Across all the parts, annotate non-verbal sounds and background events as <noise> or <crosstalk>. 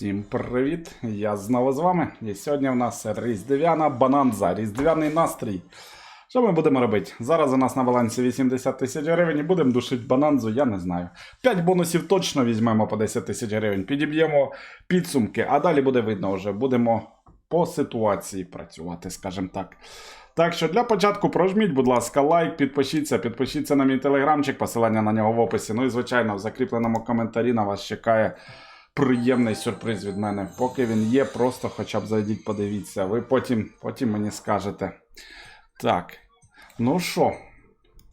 Всім привіт! Я знову з вами. І сьогодні в нас різдвяна бананза, різдвяний настрій. Що ми будемо робити? Зараз у нас на балансі 80 тисяч гривень і будемо душити бананзу, я не знаю. 5 бонусів точно візьмемо по 10 тисяч гривень, підіб'ємо підсумки, а далі буде видно вже. Будемо по ситуації працювати, скажімо так. Так що для початку прожміть, будь ласка, лайк, підпишіться, підпишіться на мій телеграмчик, посилання на нього в описі. Ну і звичайно, в закріпленому коментарі на вас чекає приємний сюрприз від мене. Поки він є, просто хоча б зайдіть, подивіться. Ви потім, потім мені скажете. Так. Ну що,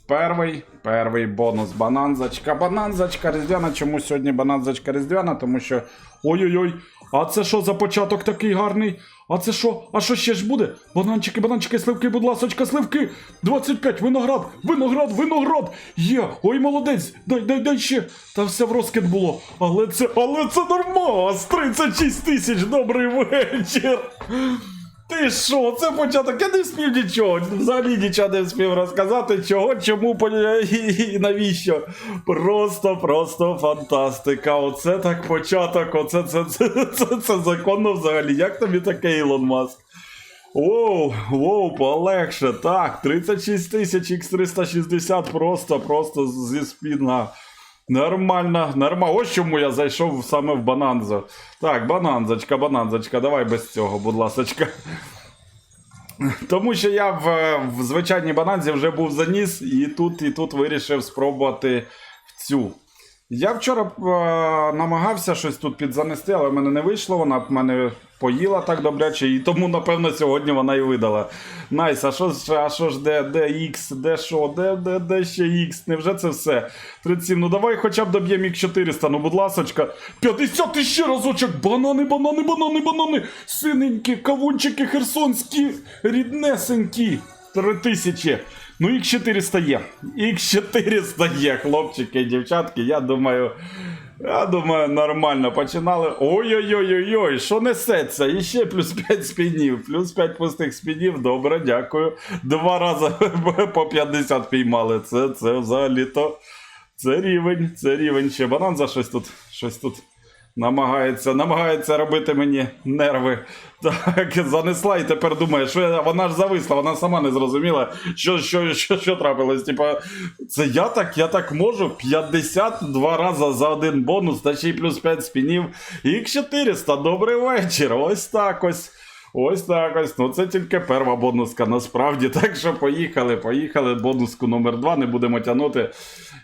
перший, перший бонус бананзочка. Бананзочка різдвяна. Чому сьогодні бананзочка різдвяна? Тому що. Ой-ой-ой, а це що за початок такий гарний? А це що? А що ще ж буде? Бананчики, бананчики, сливки, будь ласочка, сливки! 25, виноград, виноград, виноград! Є! Ой, молодець! Дай, дай, дай ще! Та все в розкид було. Але це, але це нормас! 36 тисяч, добрий вечір! Ти що, це початок? Я не вспів нічого. Взагалі нічого не вспів розказати. Чого, чому <laughs> і, навіщо? Просто, просто фантастика. Оце так початок. Оце це, це, це, це законно взагалі. Як тобі таке, Ілон Маск? Воу, воу, полегше. Так, 36 тисяч X360 просто, просто зі спідна. Нормально, нормально. Ось чому я зайшов саме в бананзу. Так, бананзочка, бананзочка, давай без цього, будь ласочка. Тому що я в, в звичайній бананзі вже був заніс, і тут, і тут вирішив спробувати в цю. Я вчора е, намагався щось тут підзанести, але в мене не вийшло. Вона в мене поїла так добряче, і тому, напевно, сьогодні вона і видала. Найс, а що ж, а що ж де, де X, де що, де, де, де ще X? Невже це все? 37, ну давай хоча б доб'ємо X 400, ну будь ласочка. 50 ще разочок, банани, банани, банани, банани, синенькі, кавунчики херсонські, ріднесенькі. 3000. Ну, X400 є. X400 є, хлопчики дівчатки. Я думаю, я думаю, нормально починали. Ой-ой-ой-ой, що несеться? І ще плюс 5 спінів, плюс 5 пустих спінів. Добре, дякую. Два рази <laughs> по 50 піймали. Це, це взагалі-то. Це рівень, це рівень. Ще банан за щось тут. Щось тут. Намагається, намагається робити мені нерви. Так, занесла і тепер думає, що я, вона ж зависла, вона сама не зрозуміла, що, що, що, що трапилось. Типа, це я так, я так можу. 52 рази за один бонус, та ще й плюс 5 спінів. І 400. Добрий вечір. Ось так ось. Ось так ось. Ну це тільки перша бонуска насправді. Так що поїхали, поїхали. Бонуску номер 2 не будемо тягнути.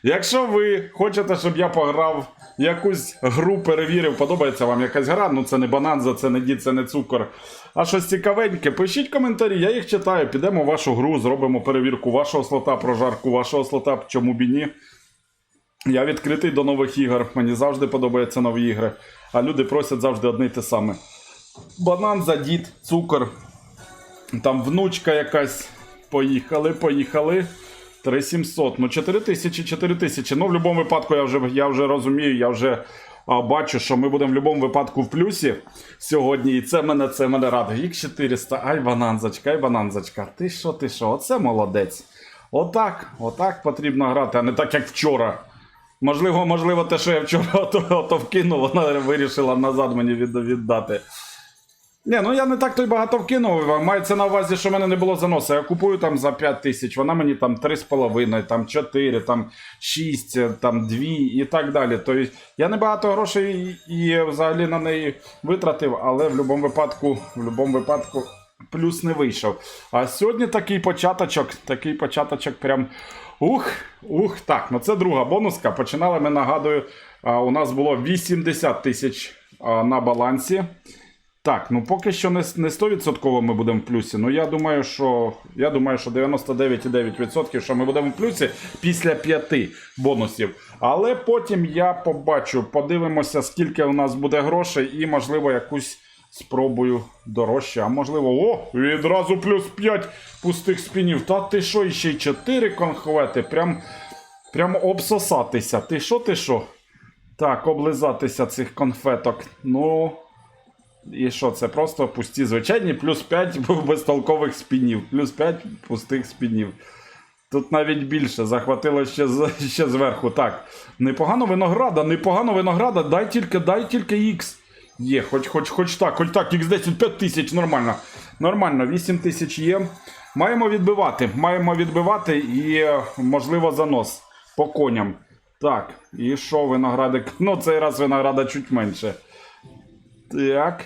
Якщо ви хочете, щоб я пограв якусь гру, перевірив, подобається вам якась гра, ну це не бананза, це не дід, це не цукор. А щось цікавеньке, пишіть коментарі, я їх читаю. Підемо в вашу гру, зробимо перевірку вашого слота, прожарку вашого слота, чому б і ні. Я відкритий до нових ігор. Мені завжди подобаються нові ігри. А люди просять завжди одне й те саме. Бананза, дід, цукор. Там внучка якась. Поїхали, поїхали. 3700. Ну, 4000, 4000. Ну, в будь-якому випадку я вже, я вже розумію, я вже а, бачу, що ми будемо в будь-якому випадку в плюсі сьогодні. І це мене це мене радує. Їх 400. Ай, бананзочка, ай, бананзочка. Ти що, ти що? Оце молодець. Отак, отак потрібно грати, а не так, як вчора. Можливо, можливо, те, що я вчора <laughs> ото, ото вкинув, вона вирішила назад мені від, віддати. Ні, ну я не так то й багато вкинув. Мається на увазі, що в мене не було заносу. Я купую там за 5 тисяч, вона мені там 3,5, там 4, там 6, там 2 і так далі. Тобто я не багато грошей і, і взагалі на неї витратив, але в будь-якому випадку, в будь-якому випадку плюс не вийшов. А сьогодні такий початочок, такий початочок прям. Ух, ух, так, ну це друга бонуска. Починали ми, нагадую, у нас було 80 тисяч на балансі. Так, ну поки що не, не 100% ми будемо в плюсі. Ну я думаю, що я думаю, що 99,9% що ми будемо в плюсі після 5 бонусів. Але потім я побачу, подивимося, скільки у нас буде грошей, і, можливо, якусь спробую дорожче. А можливо, о, відразу плюс 5 пустих спінів. Та ти що, ще й 4 конхвети? Прям, прям обсосатися. Ти що, ти що? Так, облизатися цих конфеток. Ну. І що, це просто пусті звичайні, плюс 5 безтолкових спінів, плюс 5 пустих спінів. Тут навіть більше захватило ще, ще зверху. Так. Непогано винограда, непогано винограда, дай тільки, дай тільки X. Є, хоч, хоч, хоч так, хоч так, X10 5 тисяч, нормально. Нормально, 8 тисяч є. Маємо відбивати. Маємо відбивати і, е, можливо, занос по коням. Так, і що виноградик? Ну, цей раз винограда чуть менше. Так.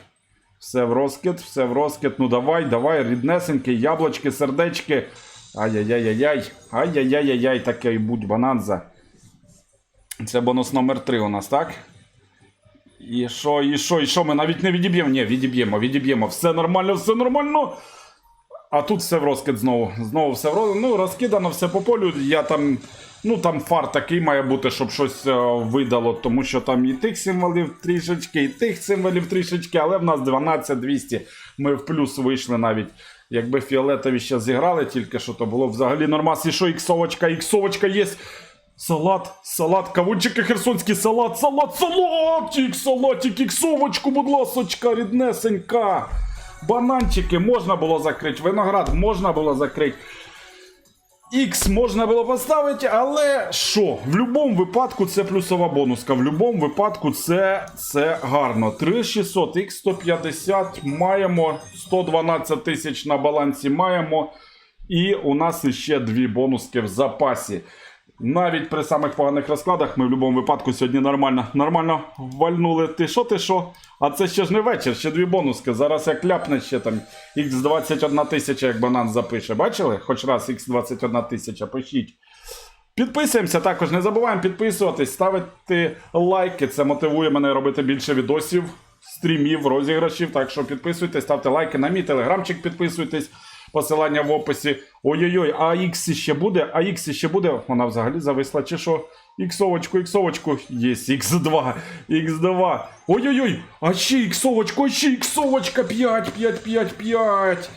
Все в розкид, все в розкид. Ну давай, давай, ріднесеньки, яблочки, сердечки. Ай-яй-яй-яй. Ай-яй-яй-яй, таке і будь бананза. Це бонус номер 3 у нас, так? І що, і що, і що? Ми навіть не відіб'ємо? Ні, відіб'ємо, відіб'ємо. Все нормально, все нормально. А тут все в розкид знову. Знову все в розкид. Ну, розкидано все по полю. Я там. Ну там фар такий має бути, щоб щось е, видало, тому що там і тих символів трішечки, і тих символів трішечки, але в нас 12-200. Ми в плюс вийшли навіть. Якби фіолетові ще зіграли тільки що, то було взагалі нормас. І що, іксовочка, іксовочка є. Салат, салат, кавунчики, херсонський салат, салат, салатик, салатик, іксовочку, будь ласочка, ріднесенька. Бананчики можна було закрити, виноград можна було закрити. X можна було поставити, але що? В будь-якому випадку це плюсова бонуска. В будь-якому випадку це, це гарно. 3600, X150 маємо, 112 тисяч на балансі маємо. І у нас іще дві бонуски в запасі. Навіть при самих поганих розкладах ми в будь-якому випадку сьогодні нормально, нормально вальнули. Ти що, ти що? А це ще ж не вечір, ще дві бонуски. Зараз як ляпне ще там Х21 тисяча, як банан запише. Бачили? Хоч раз Х21 тисяча, пишіть. Підписуємося також, не забуваємо підписуватись, ставити лайки. Це мотивує мене робити більше відосів, стрімів, розіграшів. Так що підписуйтесь, ставте лайки на мій телеграмчик, підписуйтесь. Посилання в описі. Ой-ой-ой, а X ще буде? А X ще буде? Вона взагалі зависла, чи що? Іксовочку, іксовочку. Є X2, X2. Ой-ой-ой, а ще іксовочку, ще іксовочка. 5, 5, 5, 5.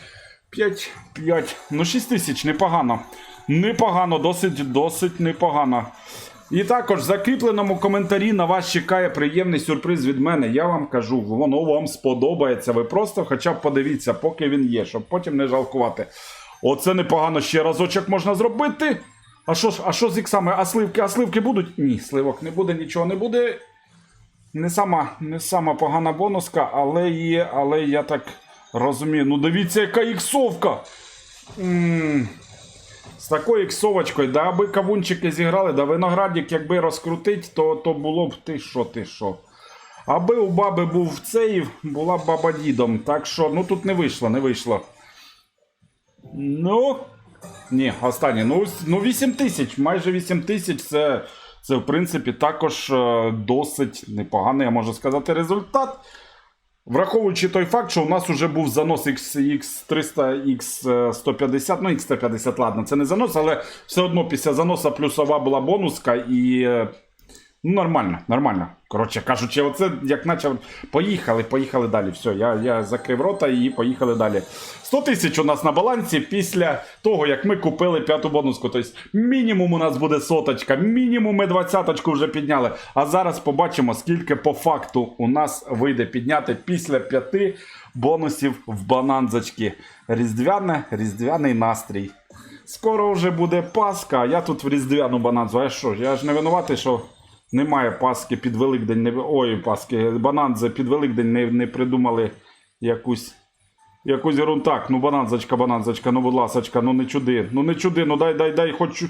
5, 5. Ну, 6 тисяч, непогано. Непогано, досить, досить непогано. І також в закріпленому коментарі на вас чекає приємний сюрприз від мене. Я вам кажу, воно вам сподобається. Ви просто хоча б подивіться, поки він є, щоб потім не жалкувати. Оце непогано ще разочок можна зробити. А що а що з іксами? А сливки, а сливки будуть? Ні, сливок не буде, нічого не буде. Не сама, не сама погана бонуска, але є, але я так розумію. Ну дивіться, яка іксовка. м з такою іксовочкою, да аби кавунчики зіграли, да виноградик, якби розкрутить, то, то було б ти що, ти що. Аби у баби був цей, була б баба дідом. Так що, ну тут не вийшло, не вийшло. Ну. Ні, останнє. Ну, ну 8 тисяч, майже 8 тисяч це, це в принципі також е, досить непоганий, я можу сказати, результат. Враховуючи той факт, що у нас вже був занос X300, X150, ну X150, ладно, це не занос, але все одно після заноса плюсова була бонуска і. Ну, нормально, нормально. Коротше кажучи, оце як наче поїхали, поїхали далі. Все, я, я закрив рота і поїхали далі. 100 тисяч у нас на балансі після того, як ми купили п'яту бонуску. Тобто мінімум у нас буде соточка, мінімум ми двадцяточку вже підняли. А зараз побачимо, скільки по факту у нас вийде підняти після п'яти бонусів в бананзочки. Різдвяне, різдвяний настрій. Скоро вже буде Пасха, а я тут в різдвяну бананзу. А що? Я ж не винуватий, що немає паски під Великдень. Не... Ой, паски, бананзи під Великдень не, не придумали якусь. Якусь. Так, ну бананзочка, бананзочка, ну будь ласочка, ну не чуди. Ну не чуди, ну дай, дай, дай, хочу.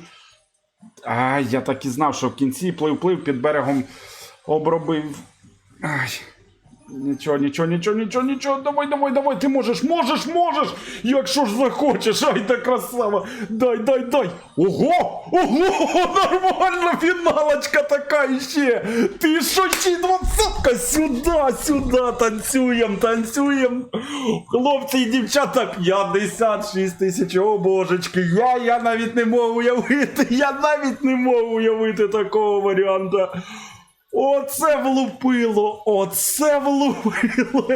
Ай, я так і знав, що в кінці плив-плив під берегом обробив. Ай. Нічого, нічого, нічого, нічого, нічого. Давай, давай, давай, ти можеш, можеш, можеш. Якщо ж захочеш, ай та красава. Дай, дай, дай. Ого! Ого! <laughs> Нормально, фіналочка така іще. Ти що ще й двадцятка? Сюди, сюди, танцюєм, танцюєм. Хлопці і дівчата, 56 тисяч, о божечки. Я, я навіть не можу уявити, я навіть не можу уявити такого варіанта. Оце влупило! Оце влупило!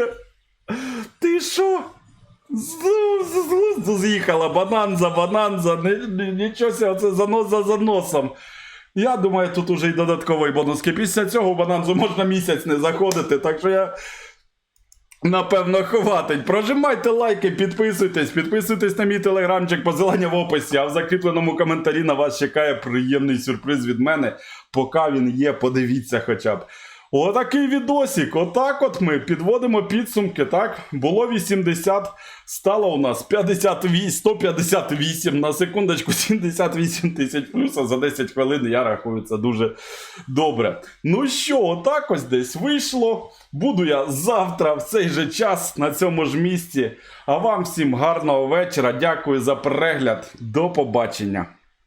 Ти що? З- глузду з'їхала, банан за банан за нічого це занос за заносом. Я думаю, тут уже й додатковий бонус. Після цього бананзу можна місяць не заходити, так що я. Напевно, хватить. Прожимайте лайки, підписуйтесь, підписуйтесь на мій телеграмчик, посилання в описі, а в закріпленому коментарі на вас чекає приємний сюрприз від мене. Поки він є, подивіться хоча б. Отакий відосик. Отак от ми підводимо підсумки. Так, було 80, стало у нас 58, 158 на секундочку 78 тисяч плюс, а за 10 хвилин я рахую це дуже добре. Ну що, отак ось десь вийшло. Буду я завтра в цей же час на цьому ж місці. А вам всім гарного вечора. Дякую за перегляд. До побачення.